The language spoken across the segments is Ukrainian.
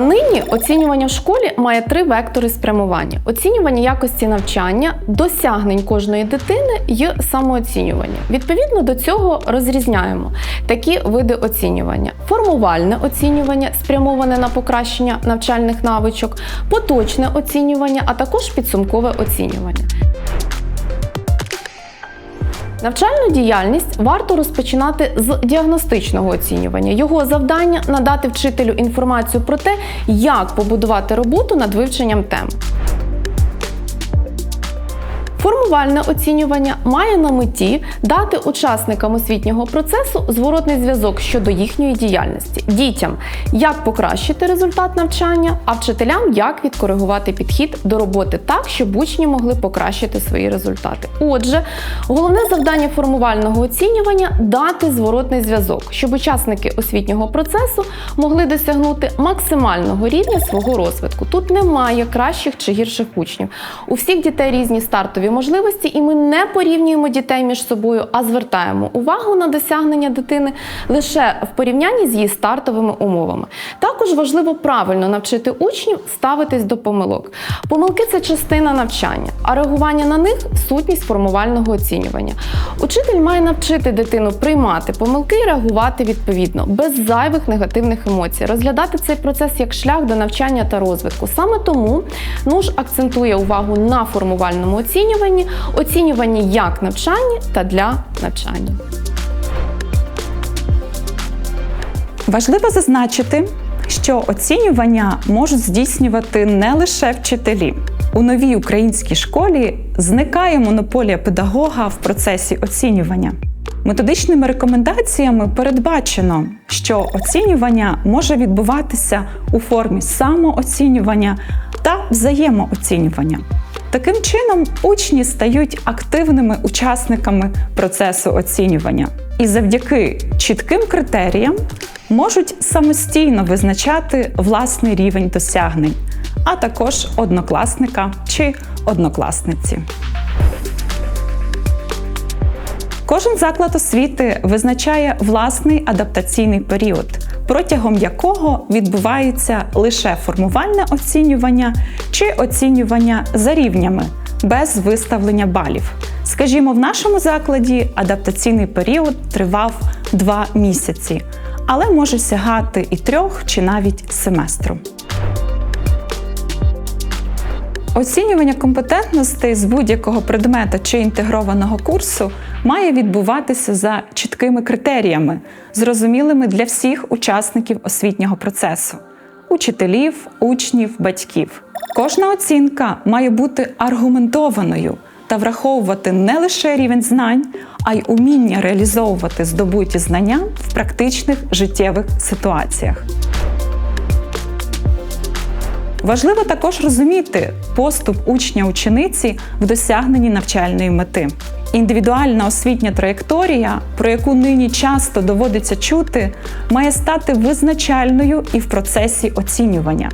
Нині оцінювання в школі має три вектори спрямування: оцінювання якості навчання, досягнень кожної дитини і самооцінювання. Відповідно до цього розрізняємо такі види оцінювання: формувальне оцінювання, спрямоване на покращення навчальних навичок, поточне оцінювання, а також підсумкове оцінювання. Навчальну діяльність варто розпочинати з діагностичного оцінювання. Його завдання надати вчителю інформацію про те, як побудувати роботу над вивченням тем. Формувальне оцінювання має на меті дати учасникам освітнього процесу зворотний зв'язок щодо їхньої діяльності, дітям як покращити результат навчання, а вчителям як відкоригувати підхід до роботи так, щоб учні могли покращити свої результати. Отже, головне завдання формувального оцінювання дати зворотний зв'язок, щоб учасники освітнього процесу могли досягнути максимального рівня свого розвитку. Тут немає кращих чи гірших учнів. У всіх дітей різні стартові можливості, і ми не порівнюємо дітей між собою, а звертаємо увагу на досягнення дитини лише в порівнянні з її стартовими умовами. Також важливо правильно навчити учнів ставитись до помилок. Помилки це частина навчання, а реагування на них сутність формувального оцінювання. Учитель має навчити дитину приймати помилки і реагувати відповідно, без зайвих негативних емоцій, розглядати цей процес як шлях до навчання та розвитку. Саме тому НУШ акцентує увагу на формувальному оцінюванні, оцінюванні як навчання та для навчання. Важливо зазначити, що оцінювання можуть здійснювати не лише вчителі. У новій українській школі зникає монополія педагога в процесі оцінювання. Методичними рекомендаціями передбачено, що оцінювання може відбуватися у формі самооцінювання та взаємооцінювання. Таким чином, учні стають активними учасниками процесу оцінювання і завдяки чітким критеріям можуть самостійно визначати власний рівень досягнень, а також однокласника чи однокласниці. Кожен заклад освіти визначає власний адаптаційний період, протягом якого відбувається лише формувальне оцінювання чи оцінювання за рівнями без виставлення балів. Скажімо, в нашому закладі адаптаційний період тривав 2 місяці, але може сягати і трьох чи навіть семестру. Оцінювання компетентностей з будь-якого предмета чи інтегрованого курсу має відбуватися за чіткими критеріями, зрозумілими для всіх учасників освітнього процесу учителів, учнів, батьків. Кожна оцінка має бути аргументованою та враховувати не лише рівень знань, а й уміння реалізовувати здобуті знання в практичних життєвих ситуаціях. Важливо також розуміти поступ учня-учениці в досягненні навчальної мети. Індивідуальна освітня траєкторія, про яку нині часто доводиться чути, має стати визначальною і в процесі оцінювання.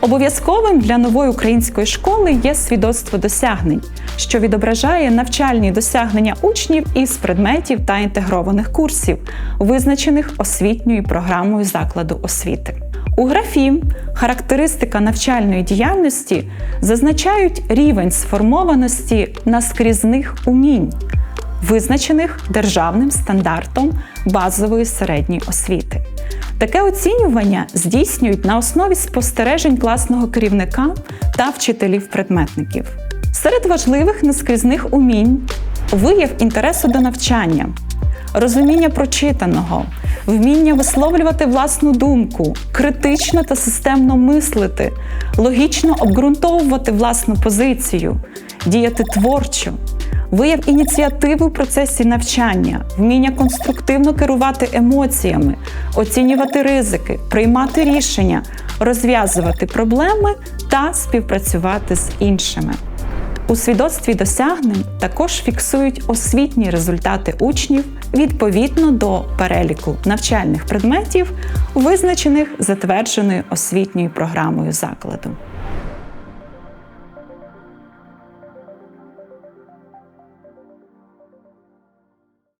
Обов'язковим для нової української школи є свідоцтво досягнень, що відображає навчальні досягнення учнів із предметів та інтегрованих курсів, визначених освітньою програмою закладу освіти. У графі характеристика навчальної діяльності зазначають рівень сформованості наскрізних умінь, визначених державним стандартом базової середньої освіти. Таке оцінювання здійснюють на основі спостережень класного керівника та вчителів-предметників. Серед важливих наскрізних умінь вияв інтересу до навчання, розуміння прочитаного, вміння висловлювати власну думку, критично та системно мислити, логічно обґрунтовувати власну позицію, діяти творчо, вияв ініціативи в процесі навчання, вміння конструктивно керувати емоціями, оцінювати ризики, приймати рішення, розв'язувати проблеми та співпрацювати з іншими. У свідоцтві досягнень також фіксують освітні результати учнів відповідно до переліку навчальних предметів, визначених затвердженою освітньою програмою закладу.